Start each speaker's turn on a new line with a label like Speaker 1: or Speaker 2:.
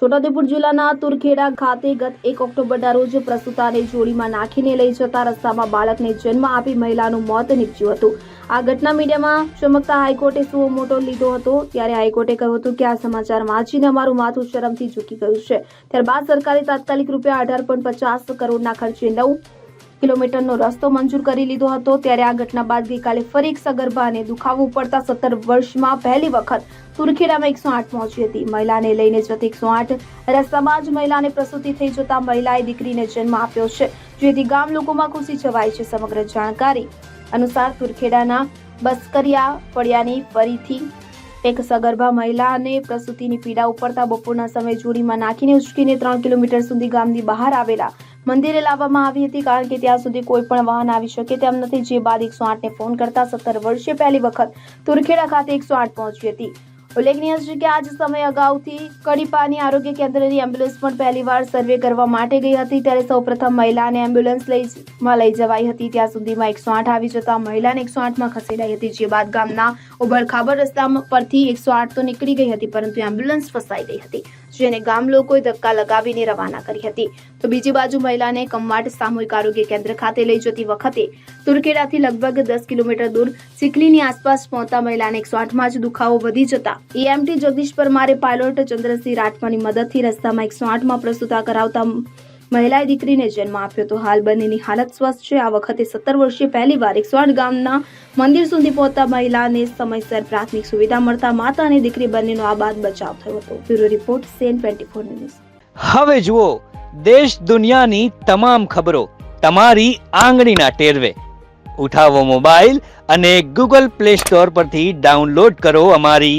Speaker 1: છોટાઉદેપુર જિલ્લાના તુરખેડા ખાતે ગત એક ઓક્ટોબરના રોજ પ્રસૂતાને જોડીમાં નાખીને લઈ જતા રસ્તામાં બાળકને જન્મ આપી મહિલાનું મોત નીપજ્યું હતું. આ ઘટના મીડિયામાં ચમકતા હાઈકોર્ટે સુઓ મોટો લીધો હતો. ત્યારે હાઈકોર્ટે કહ્યું હતું કે આ સમાચાર વાંચીને અમારું માથું શરમથી ઝૂકી ગયું છે. ત્યારબાદ સરકારે તાત્કાલિક રૂપિયા અઢાર પોઈન્ટ પચાસ કરોડના ખર્ચે નવ કિલોમીટરનો રસ્તો મંજૂર કરી લીધો હતો. ત્યારે આ ઘટના બાદ ગઈકાલે ફરી એક સગર્ભાને દુખાવો પડતા સત્તર વર્ષમાં પહેલી વખત તુરખેડામાં એકસો આઠ પહોંચી હતી. મહિલાને લઈને જતી એકસો આઠ રસ્તામાં જ મહિલાને પ્રસૂતિ થઈ જતા મહિલાએ દીકરીને જન્મ આપ્યો છે. જેથી ગામ લોકોમાં ખુશી છવાય છે. સમગ્ર જાણકારી અનુસાર તુરખેડાના બસ્કરિયા ફળિયાની ફરીથી એક સગર્ભા મહિલાને પ્રસૂતિની પીડા ઉપડતા બપોરના સમયે જોડીમાં નાખીને ઉચકીને ત્રણ કિલોમીટર સુધી ગામની બહાર આવેલા મંદિરે લાવવામાં આવી હતી કારણ કે ત્યાં સુધી કોઈ પણ વાહન આવી શકે તેમ નથી. જે બાદ એકસો આઠને ફોન કરતા સત્તર વર્ષે પહેલી વખત તુરખેડા ખાતે એકસો આઠ પહોંચી હતી. ઉલ્લેખનીય છે કે આજ સમય અગાઉથી કડીપાની આરોગ્ય કેન્દ્રની એમ્બ્યુલન્સ પણ પહેલીવાર સર્વે કરવા માટે ગઈ હતી. ત્યારે સૌપ્રથમ મહિલાને એમ્બ્યુલન્સ લઈમાં લઈ જવાઈ હતી. ત્યાં સુધીમાં એકસો આઠ આવી જતા મહિલાને એકસો આઠમાં ખસેડાઈ હતી, જે બાદ ગામના ઉબળખાબર રસ્તા પરથી એકસો આઠ તો નીકળી ગઈ હતી, પરંતુ એમ્બ્યુલન્સ ફસાઈ ગઈ હતી, જેને ગામ લોકોએ ધક્કા લગાવીને રવાના કરી હતી. તો બીજી બાજુ મહિલાને કમવાટ સામૂહિક આરોગ્ય કેન્દ્ર ખાતે લઈ જતી વખતે તુર્કેડાથી લગભગ દસ કિલોમીટર દૂર સિકલીની આસપાસ પહોંચતા મહિલાને એકસો આઠમાં જ દુખાવો વધી જતા એએમટી જગદીશ પરમારે પાયલોટ ચંદ્રસિંહ રાઠવાની મદદથી રસ્તામાં એકસો આઠમાં પ્રસ્તુતા કરાવતા મહિલાએ દીકરીને જન્મ આપ્યો તો હાલ બંનેની હાલત સ્વસ્થ છે. આ વખતે સત્તર વર્ષે પહેલીવાર એકસો આઠ ગામના મંદિર સુધી પહોંચતા મહિલાને સમયસર પ્રાથમિક સુવિધા મળતા માતા અને દીકરી બંનેનો આ બાદ બચાવ થયો હતો. Bureau report CN twenty four news.
Speaker 2: હવે જુઓ, દેશ દુનિયાની તમામ ખબરો તમારી આંગળીના ટેરવે. ઉઠાવો મોબાઈલ અને ગૂગલ પ્લે સ્ટોર પરથી ડાઉનલોડ કરો અમારી